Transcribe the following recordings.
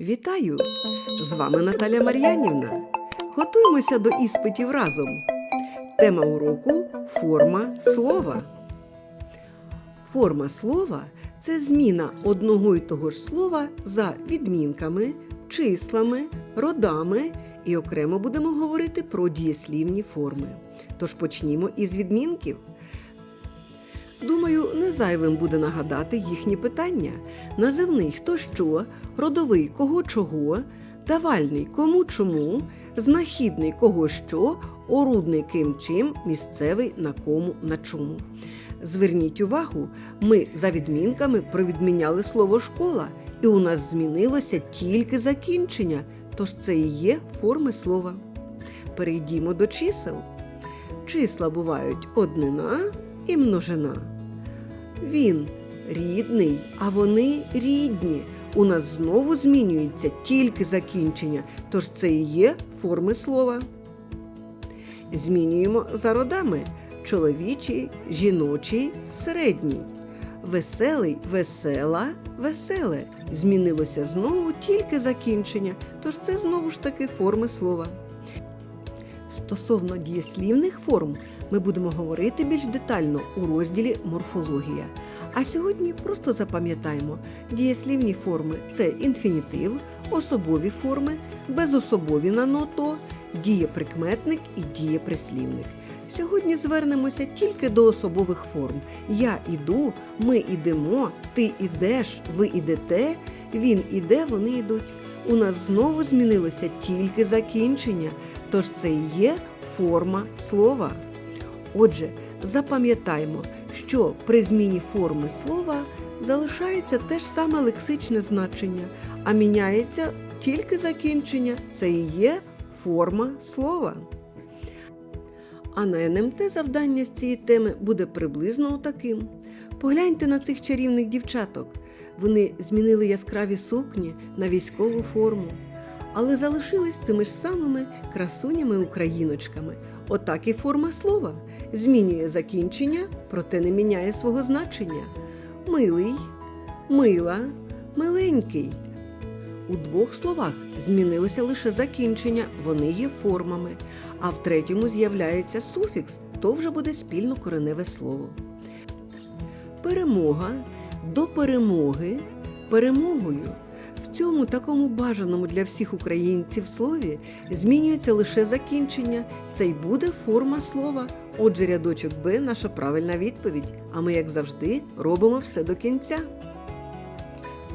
Вітаю! З вами Наталя Мар'янівна. Готуємося до іспитів разом. Тема уроку форма слова. Форма слова це зміна одного й того ж слова за відмінками, числами, родами і окремо будемо говорити про дієслівні форми. Тож почнімо із відмінків. Думаю, не зайвим буде нагадати їхні питання. Називний хто що, родовий кого чого, давальний кому чому, знахідний кого що, орудний ким чим, місцевий на кому на чому. Зверніть увагу, ми за відмінками провідміняли слово школа, і у нас змінилося тільки закінчення, тож це і є форми слова. Перейдімо до чисел. Числа бувають однина і множина. Він рідний, а вони рідні. У нас знову змінюється тільки закінчення, тож це і є форми слова. Змінюємо за родами чоловічий, жіночий, середній. Веселий, весела, веселе. Змінилося знову тільки закінчення, тож це знову ж таки форми слова. Стосовно дієслівних форм ми будемо говорити більш детально у розділі морфологія. А сьогодні просто запам'ятаємо, дієслівні форми це інфінітив, особові форми, безособові на ното, дієприкметник і дієприслівник. Сьогодні звернемося тільки до особових форм. Я іду, ми ідемо, ти ідеш, ви ідете, він іде, вони йдуть. У нас знову змінилося тільки закінчення, тож це і є форма слова. Отже, запам'ятаймо, що при зміні форми слова залишається те ж саме лексичне значення, а міняється тільки закінчення. Це і є форма слова. А на НМТ завдання з цієї теми буде приблизно таким. Погляньте на цих чарівних дівчаток. Вони змінили яскраві сукні на військову форму, але залишились тими ж самими красунями-україночками. Отак і форма слова змінює закінчення, проте не міняє свого значення. Милий, мила, миленький. У двох словах змінилося лише закінчення, вони є формами, а в третьому з'являється суфікс, то вже буде спільно кореневе слово. Перемога до перемоги перемогою. В цьому такому бажаному для всіх українців слові змінюється лише закінчення. Це й буде форма слова. Отже, рядочок Б наша правильна відповідь. А ми, як завжди, робимо все до кінця.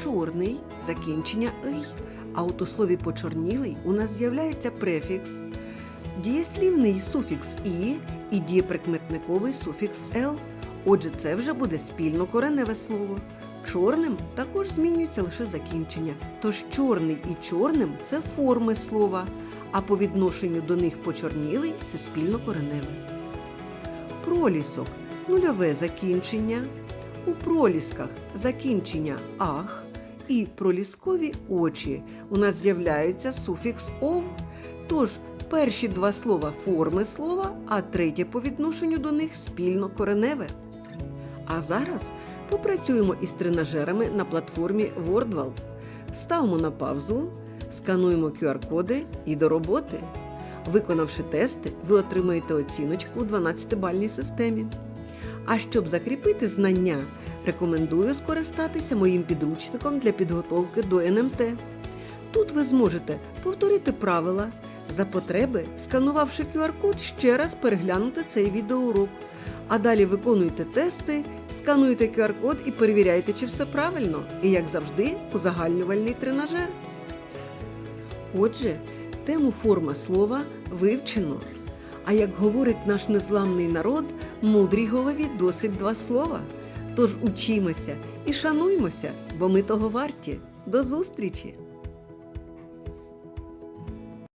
Чорний закінчення ий. А от у слові почорнілий у нас з'являється префікс, дієслівний суфікс і і дієприкметниковий суфікс л. Отже, це вже буде спільно кореневе слово. Чорним також змінюється лише закінчення. Тож чорний і чорним це форми слова, а по відношенню до них почорнілий це спільно кореневе. Пролісок нульове закінчення. У пролісках закінчення ах і проліскові очі. У нас з'являється суфікс ов. Тож перші два слова форми слова, а третє по відношенню до них спільно кореневе. А зараз попрацюємо із тренажерами на платформі WordWall. Ставимо на паузу, скануємо QR-коди і до роботи. Виконавши тести, ви отримаєте оціночку у 12-бальній системі. А щоб закріпити знання, рекомендую скористатися моїм підручником для підготовки до НМТ. Тут ви зможете повторити правила, за потреби, сканувавши QR-код, ще раз переглянути цей відеоурок. А далі виконуйте тести, скануйте QR-код і перевіряйте, чи все правильно. І, як завжди, узагальнювальний тренажер. Отже, тему форма слова вивчено. А як говорить наш незламний народ, мудрій голові досить два слова. Тож учімося і шануймося, бо ми того варті. До зустрічі!